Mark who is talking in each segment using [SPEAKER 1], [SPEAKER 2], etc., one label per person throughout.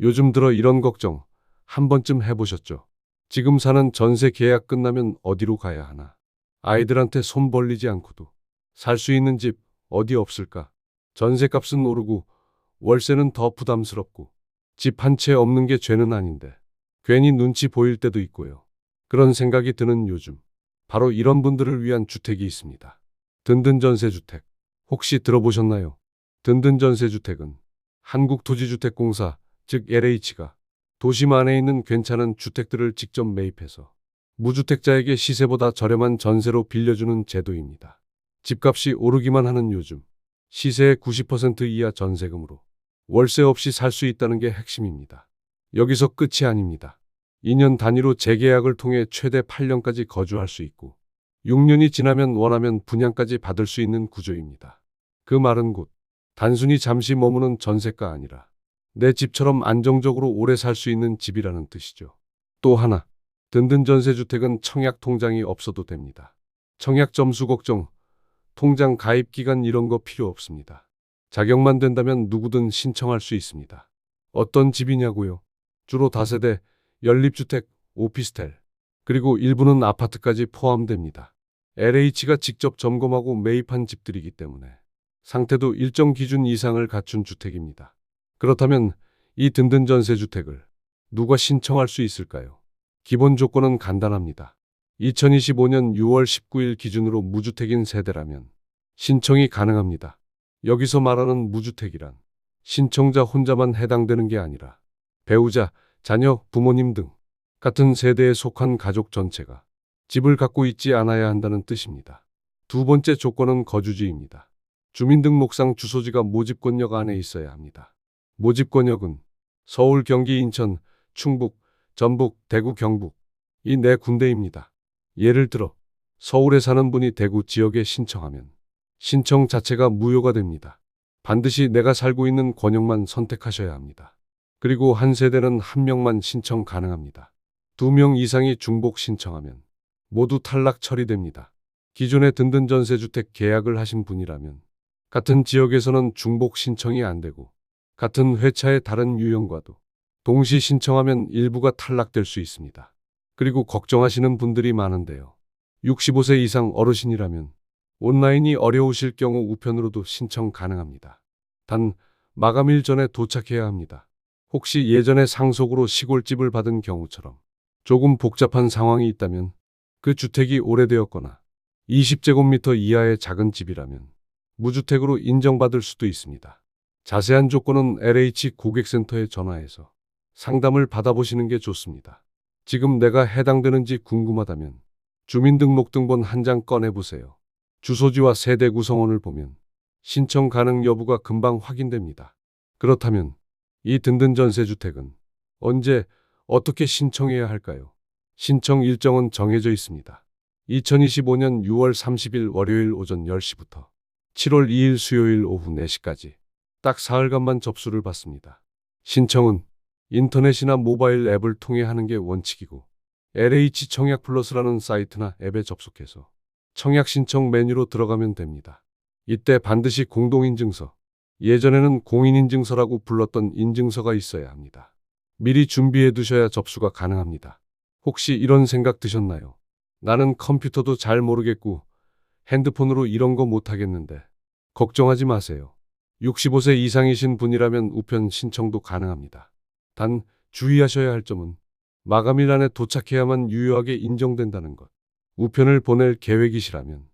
[SPEAKER 1] 요즘 들어 이런 걱정 한 번쯤 해보셨죠? 지금 사는 전세 계약 끝나면 어디로 가야 하나? 아이들한테 손 벌리지 않고도 살 수 있는 집 어디 없을까? 전세값은 오르고 월세는 더 부담스럽고 집 한 채 없는 게 죄는 아닌데 괜히 눈치 보일 때도 있고요. 그런 생각이 드는 요즘 바로 이런 분들을 위한 주택이 있습니다. 든든 전세주택 혹시 들어보셨나요? 든든 전세주택은 한국토지주택공사 즉 LH가 도심 안에 있는 괜찮은 주택들을 직접 매입해서 무주택자에게 시세보다 저렴한 전세로 빌려주는 제도입니다. 집값이 오르기만 하는 요즘 시세의 90% 이하 전세금으로 월세 없이 살 수 있다는 게 핵심입니다. 여기서 끝이 아닙니다. 2년 단위로 재계약을 통해 최대 8년까지 거주할 수 있고 6년이 지나면 원하면 분양까지 받을 수 있는 구조입니다. 그 말은 곧 단순히 잠시 머무는 전세가 아니라 내 집처럼 안정적으로 오래 살 수 있는 집이라는 뜻이죠. 또 하나, 든든 전세주택은 청약 통장이 없어도 됩니다. 청약 점수 걱정, 통장 가입 기간 이런 거 필요 없습니다. 자격만 된다면 누구든 신청할 수 있습니다. 어떤 집이냐고요? 주로 다세대, 연립주택, 오피스텔, 그리고 일부는 아파트까지 포함됩니다. LH가 직접 점검하고 매입한 집들이기 때문에 상태도 일정 기준 이상을 갖춘 주택입니다. 그렇다면 이 든든 전세 주택을 누가 신청할 수 있을까요? 기본 조건은 간단합니다. 2025년 6월 19일 기준으로 무주택인 세대라면 신청이 가능합니다. 여기서 말하는 무주택이란 신청자 혼자만 해당되는 게 아니라 배우자, 자녀, 부모님 등 같은 세대에 속한 가족 전체가 집을 갖고 있지 않아야 한다는 뜻입니다. 두 번째 조건은 거주지입니다. 주민등록상 주소지가 모집권역 안에 있어야 합니다. 모집권역은 서울, 경기, 인천, 충북, 전북, 대구, 경북 이 네 군데입니다. 예를 들어 서울에 사는 분이 대구 지역에 신청하면 신청 자체가 무효가 됩니다. 반드시 내가 살고 있는 권역만 선택하셔야 합니다. 그리고 한 세대는 한 명만 신청 가능합니다. 두 명 이상이 중복 신청하면 모두 탈락 처리됩니다. 기존에 든든 전세주택 계약을 하신 분이라면 같은 지역에서는 중복 신청이 안 되고 같은 회차의 다른 유형과도 동시 신청하면 일부가 탈락될 수 있습니다. 그리고 걱정하시는 분들이 많은데요. 65세 이상 어르신이라면 온라인이 어려우실 경우 우편으로도 신청 가능합니다. 단 마감일 전에 도착해야 합니다. 혹시 예전에 상속으로 시골집을 받은 경우처럼 조금 복잡한 상황이 있다면 그 주택이 오래되었거나 20제곱미터 이하의 작은 집이라면 무주택으로 인정받을 수도 있습니다. 자세한 조건은 LH 고객센터에 전화해서 상담을 받아보시는 게 좋습니다. 지금 내가 해당되는지 궁금하다면 주민등록등본 한 장 꺼내보세요. 주소지와 세대 구성원을 보면 신청 가능 여부가 금방 확인됩니다. 그렇다면 이 든든 전세주택은 언제 어떻게 신청해야 할까요? 신청 일정은 정해져 있습니다. 2025년 6월 30일 월요일 오전 10시부터 7월 2일 수요일 오후 4시까지 딱 사흘간만 접수를 받습니다. 신청은 인터넷이나 모바일 앱을 통해 하는 게 원칙이고 LH 청약 플러스라는 사이트나 앱에 접속해서 청약 신청 메뉴로 들어가면 됩니다. 이때 반드시 공동인증서, 예전에는 공인인증서라고 불렀던 인증서가 있어야 합니다. 미리 준비해 두셔야 접수가 가능합니다. 혹시 이런 생각 드셨나요? 나는 컴퓨터도 잘 모르겠고 핸드폰으로 이런 거 못하겠는데 걱정하지 마세요. 65세 이상이신 분이라면 우편 신청도 가능합니다. 단 주의하셔야 할 점은 마감일 안에 도착해야만 유효하게 인정된다는 것. 우편을 보낼 계획이시라면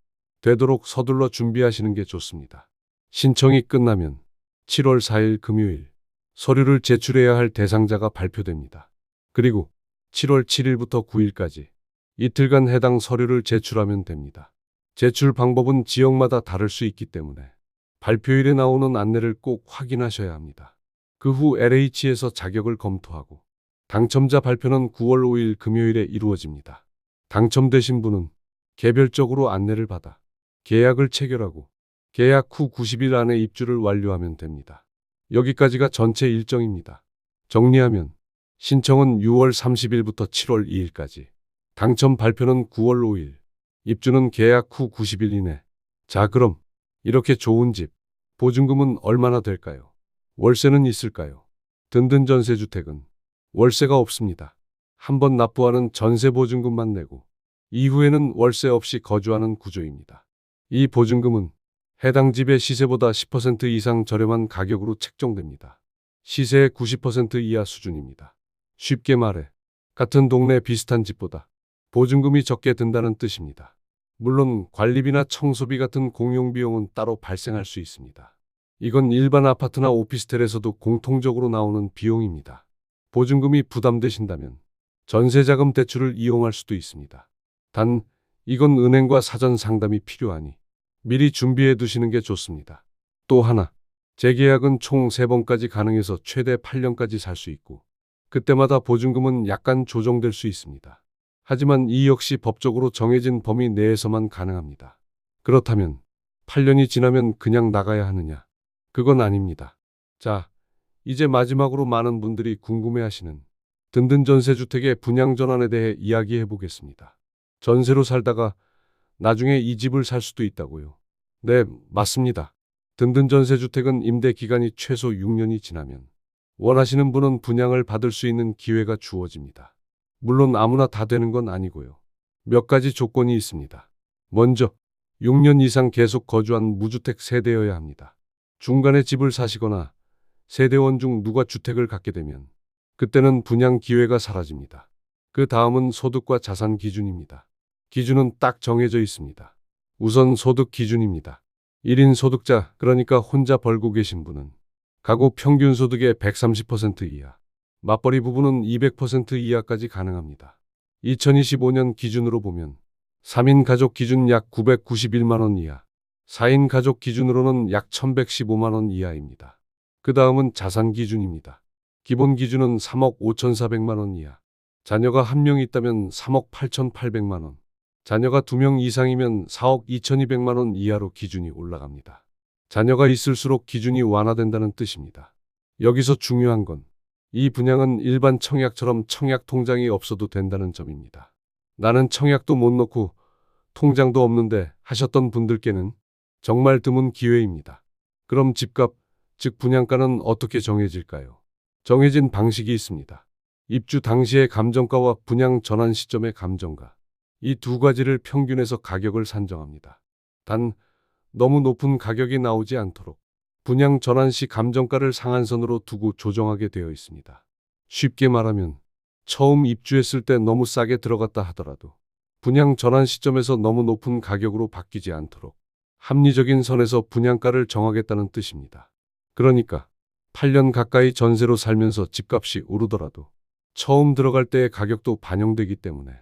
[SPEAKER 1] 되도록 서둘러 준비하시는 게 좋습니다. 신청이 끝나면 7월 4일 금요일 서류를 제출해야 할 대상자가 발표됩니다. 그리고 7월 7일부터 9일까지 이틀간 해당 서류를 제출하면 됩니다. 제출 방법은 지역마다 다를 수 있기 때문에 발표일에 나오는 안내를 꼭 확인하셔야 합니다. 그 후 LH에서 자격을 검토하고 당첨자 발표는 9월 5일 금요일에 이루어집니다. 당첨되신 분은 개별적으로 안내를 받아 계약을 체결하고 계약 후 90일 안에 입주를 완료하면 됩니다. 여기까지가 전체 일정입니다. 정리하면 신청은 6월 30일부터 7월 2일까지, 당첨 발표는 9월 5일, 입주는 계약 후 90일 이내. 자, 그럼 이렇게 좋은 집, 보증금은 얼마나 될까요? 월세는 있을까요? 든든 전세주택은 월세가 없습니다. 한번 납부하는 전세 보증금만 내고 이후에는 월세 없이 거주하는 구조입니다. 이 보증금은 해당 집의 시세보다 10% 이상 저렴한 가격으로 책정됩니다. 시세의 90% 이하 수준입니다. 쉽게 말해 같은 동네 비슷한 집보다 보증금이 적게 든다는 뜻입니다. 물론 관리비나 청소비 같은 공용 비용은 따로 발생할 수 있습니다. 이건 일반 아파트나 오피스텔에서도 공통적으로 나오는 비용입니다. 보증금이 부담되신다면 전세자금 대출을 이용할 수도 있습니다. 단, 이건 은행과 사전 상담이 필요하니 미리 준비해 두시는 게 좋습니다. 또 하나, 재계약은 총 3번까지 가능해서 최대 8년까지 살 수 있고, 그때마다 보증금은 약간 조정될 수 있습니다. 하지만 이 역시 법적으로 정해진 범위 내에서만 가능합니다. 그렇다면 8년이 지나면 그냥 나가야 하느냐? 그건 아닙니다. 자, 이제 마지막으로 많은 분들이 궁금해하시는 든든 전세주택의 분양 전환에 대해 이야기해 보겠습니다. 전세로 살다가 나중에 이 집을 살 수도 있다고요. 네, 맞습니다. 든든 전세주택은 임대 기간이 최소 6년이 지나면 원하시는 분은 분양을 받을 수 있는 기회가 주어집니다. 물론 아무나 다 되는 건 아니고요. 몇 가지 조건이 있습니다. 먼저 6년 이상 계속 거주한 무주택 세대여야 합니다. 중간에 집을 사시거나 세대원 중 누가 주택을 갖게 되면 그때는 분양 기회가 사라집니다. 그 다음은 소득과 자산 기준입니다. 기준은 딱 정해져 있습니다. 우선 소득 기준입니다. 1인 소득자, 그러니까 혼자 벌고 계신 분은 가구 평균 소득의 130% 이하, 맞벌이 부부는 200% 이하까지 가능합니다. 2025년 기준으로 보면 3인 가족 기준 약 991만 원 이하, 4인 가족 기준으로는 약 1115만 원 이하입니다. 그 다음은 자산 기준입니다. 기본 기준은 3억 5,400만 원 이하, 자녀가 한 명 있다면 3억 8,800만 원, 자녀가 두 명 이상이면 4억 2,200만 원 이하로 기준이 올라갑니다. 자녀가 있을수록 기준이 완화된다는 뜻입니다. 여기서 중요한 건 이 분양은 일반 청약처럼 청약 통장이 없어도 된다는 점입니다. 나는 청약도 못 넣고 통장도 없는데 하셨던 분들께는 정말 드문 기회입니다. 그럼 집값, 즉 분양가는 어떻게 정해질까요? 정해진 방식이 있습니다. 입주 당시의 감정가와 분양 전환 시점의 감정가. 이 두 가지를 평균해서 가격을 산정합니다. 단, 너무 높은 가격이 나오지 않도록 분양 전환 시 감정가를 상한선으로 두고 조정하게 되어 있습니다. 쉽게 말하면 처음 입주했을 때 너무 싸게 들어갔다 하더라도 분양 전환 시점에서 너무 높은 가격으로 바뀌지 않도록 합리적인 선에서 분양가를 정하겠다는 뜻입니다. 그러니까 8년 가까이 전세로 살면서 집값이 오르더라도 처음 들어갈 때의 가격도 반영되기 때문에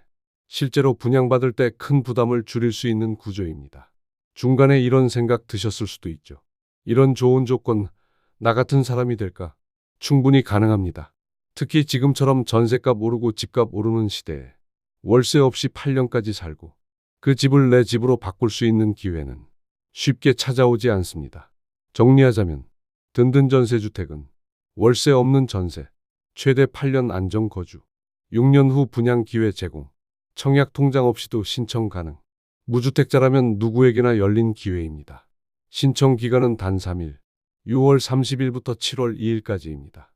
[SPEAKER 1] 실제로 분양받을 때 큰 부담을 줄일 수 있는 구조입니다. 중간에 이런 생각 드셨을 수도 있죠. 이런 좋은 조건, 나 같은 사람이 될까? 충분히 가능합니다. 특히 지금처럼 전세값 오르고 집값 오르는 시대에 월세 없이 8년까지 살고 그 집을 내 집으로 바꿀 수 있는 기회는 쉽게 찾아오지 않습니다. 정리하자면 든든 전세주택은 월세 없는 전세, 최대 8년 안정 거주, 6년 후 분양 기회 제공, 청약 통장 없이도 신청 가능, 무주택자라면 누구에게나 열린 기회입니다. 신청 기간은 단 3일, 6월 30일부터 7월 2일까지입니다.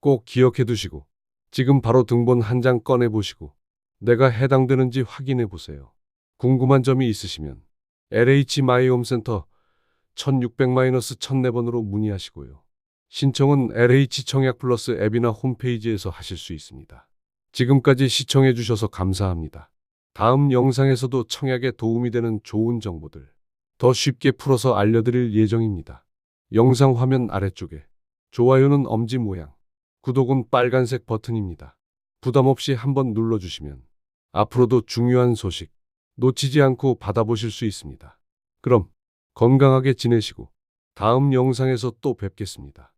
[SPEAKER 1] 꼭 기억해 두시고 지금 바로 등본 한 장 꺼내 보시고 내가 해당되는지 확인해 보세요. 궁금한 점이 있으시면 LH 마이홈센터 1600-1004번으로 문의하시고요. 신청은 LH 청약 플러스 앱이나 홈페이지에서 하실 수 있습니다. 지금까지 시청해 주셔서 감사합니다. 다음 영상에서도 청약에 도움이 되는 좋은 정보들 더 쉽게 풀어서 알려드릴 예정입니다. 영상 화면 아래쪽에 좋아요는 엄지 모양, 구독은 빨간색 버튼입니다. 부담 없이 한번 눌러주시면 앞으로도 중요한 소식 놓치지 않고 받아보실 수 있습니다. 그럼 건강하게 지내시고 다음 영상에서 또 뵙겠습니다.